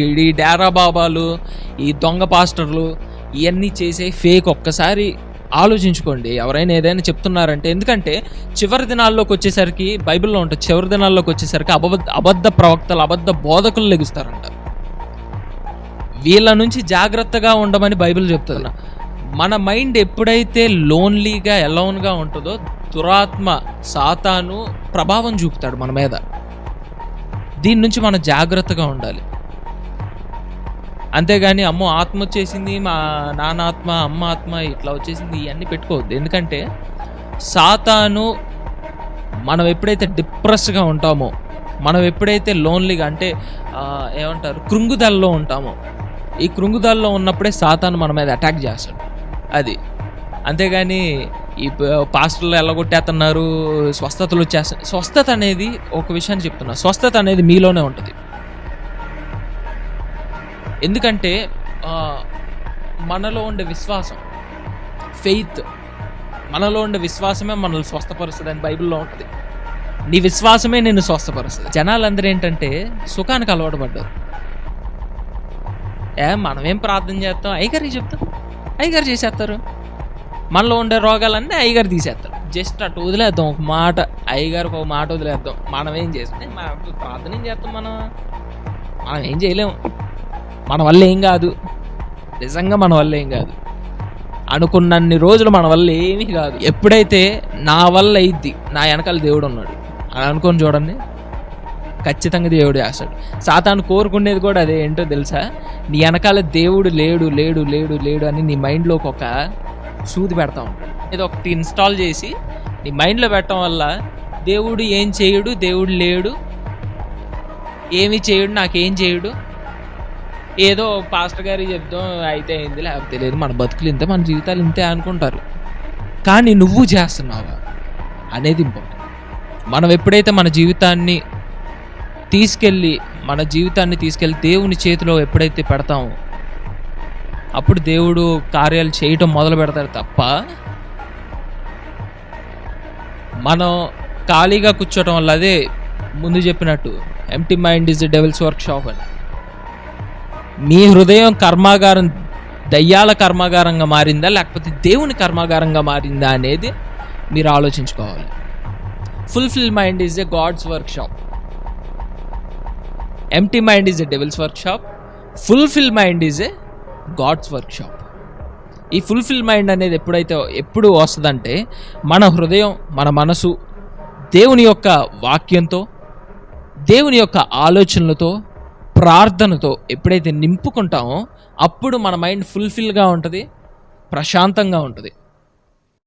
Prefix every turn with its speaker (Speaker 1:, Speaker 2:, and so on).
Speaker 1: ఈ డేరా బాబాలు ఈ దొంగ పాస్టర్లు ఇవన్నీ చేసే ఫేక్ ఒక్కసారి ఆలోచించుకోండి. ఎవరైనా ఏదైనా చెప్తున్నారంటే ఎందుకంటే చివరి దినాల్లోకి వచ్చేసరికి బైబిల్లో ఉంటుంది చివరి దినాల్లోకి వచ్చేసరికి అబద్ధ అబద్ధ ప్రవక్తలు అబద్ధ బోధకులు లెగుస్తారంట. వీళ్ళ నుంచి జాగ్రత్తగా ఉండమని బైబిల్ చెప్తున్నా. మన మైండ్ ఎప్పుడైతే లోన్లీగా ఎలోన్గా ఉంటుందో దురాత్మ సాతాను ప్రభావం చూపుతాడు మన మీద. దీని నుంచి మనం జాగ్రత్తగా ఉండాలి. అంతేగాని అమ్మో ఆత్మ వచ్చేసింది మా నాన్న ఆత్మ అమ్మ ఆత్మ ఇట్లా వచ్చేసింది ఇవన్నీ పెట్టుకోవద్దు. ఎందుకంటే సాతాను మనం ఎప్పుడైతే డిప్రెస్గా ఉంటామో మనం ఎప్పుడైతే లోన్లీగా అంటే ఏమంటారు కృంగుదలలో ఉంటామో ఈ కృంగుదలలో ఉన్నప్పుడే సాతాను మన మీద అటాక్ చేస్తాడు. అది. అంతేగాని ఈ పాస్టర్లు ఎల్లగొట్టేస్తున్నారు స్వస్థతలు వచ్చేస్తారు స్వస్థత అనేది ఒక విషయాన్ని చెప్తున్నా. స్వస్థత అనేది మీలోనే ఉంటుంది. ఎందుకంటే మనలో ఉండే విశ్వాసం ఫెయిత్ మనలో ఉండే విశ్వాసమే మనల్ని స్వస్థపరుస్తుంది అని బైబిల్లో ఉంటుంది. నీ విశ్వాసమే నిన్ను స్వస్థపరుస్తుంది. జనాలందరూ ఏంటంటే సుఖానికి అలవాటు పడ్డారు. ఏ మనమేం ప్రార్థన చేస్తాం? అయ్యగారు చెప్తాం అయ్యగారు చేసేస్తారు. మనలో ఉండే రోగాలన్నీ అయ్యగారు తీసేస్తారు. జస్ట్ అటు వదిలేద్దాం ఒక మాట అయ్యగారికి ఒక మాట వదిలేద్దాం. మనం ఏం చేస్తాం మన ప్రార్థన ఏం చేస్తాం మనం? మనం ఏం చేయలేము మన వల్ల ఏం కాదు. నిజంగా మన వల్ల ఏం కాదు. అనుకున్నన్ని రోజులు మన వల్ల ఏమీ కాదు. ఎప్పుడైతే నా వల్ల అయింది నా వెనకాల దేవుడు ఉన్నాడు. అని అనుకొని చూడండి. ఖచ్చితంగా దేవుడు చేస్తాడు. సాతాను కోరుకునేది కూడా అదే ఏంటో తెలుసా? నీ వెనకాల దేవుడు లేడు లేడు లేడు లేడు అని నీ మైండ్లోకి ఒక సూది పెడతా ఉంటాడు. ఇది ఒకటి ఇన్స్టాల్ చేసి నీ మైండ్లో పెట్టడం వల్ల దేవుడు ఏం చేయడు దేవుడు లేడు. ఏమి చేయడు నాకేం చేయడు. ఏదో పాస్టర్ గారి చెప్తాం అయితే అయింది లేకపోతే లేదు మన బతుకులు ఇంతే మన జీవితాలు ఇంతే అనుకుంటారు. కానీ నువ్వు చేస్తున్నావా అనేది ఇంపార్టెంట్ మనం ఎప్పుడైతే మన జీవితాన్ని తీసుకెళ్ళి మన జీవితాన్ని తీసుకెళ్ళి దేవుని చేతిలో ఎప్పుడైతే పెడతామో అప్పుడు దేవుడు కార్యాలు చేయటం మొదలు పెడతారు తప్ప మనం ఖాళీగా కూర్చోటం వల్ల అదే ముందు చెప్పినట్టు empty mind is the devil's workshop అని. మీ హృదయం కర్మాగారం దయ్యాల కర్మాగారంగా మారిందా? లేకపోతే దేవుని కర్మాగారంగా మారిందా అనేది మీరు ఆలోచించుకోవాలి. Fulfil mind is a god's workshop empty mind is a devil's workshop fulfil mind is a god's workshop ఈ ఫుల్ఫిల్ మైండ్ అనేది ఎప్పుడైతే ఎప్పుడు వస్తుందంటే మన హృదయం మన మనసు దేవుని యొక్క వాక్యంతో దేవుని యొక్క ఆలోచనలతో ప్రార్థనతో ఎప్పుడైతే నింపుకుంటామో అప్పుడు మన మైండ్ ఫుల్ఫిల్గా ఉంటుంది ప్రశాంతంగా ఉంటుంది.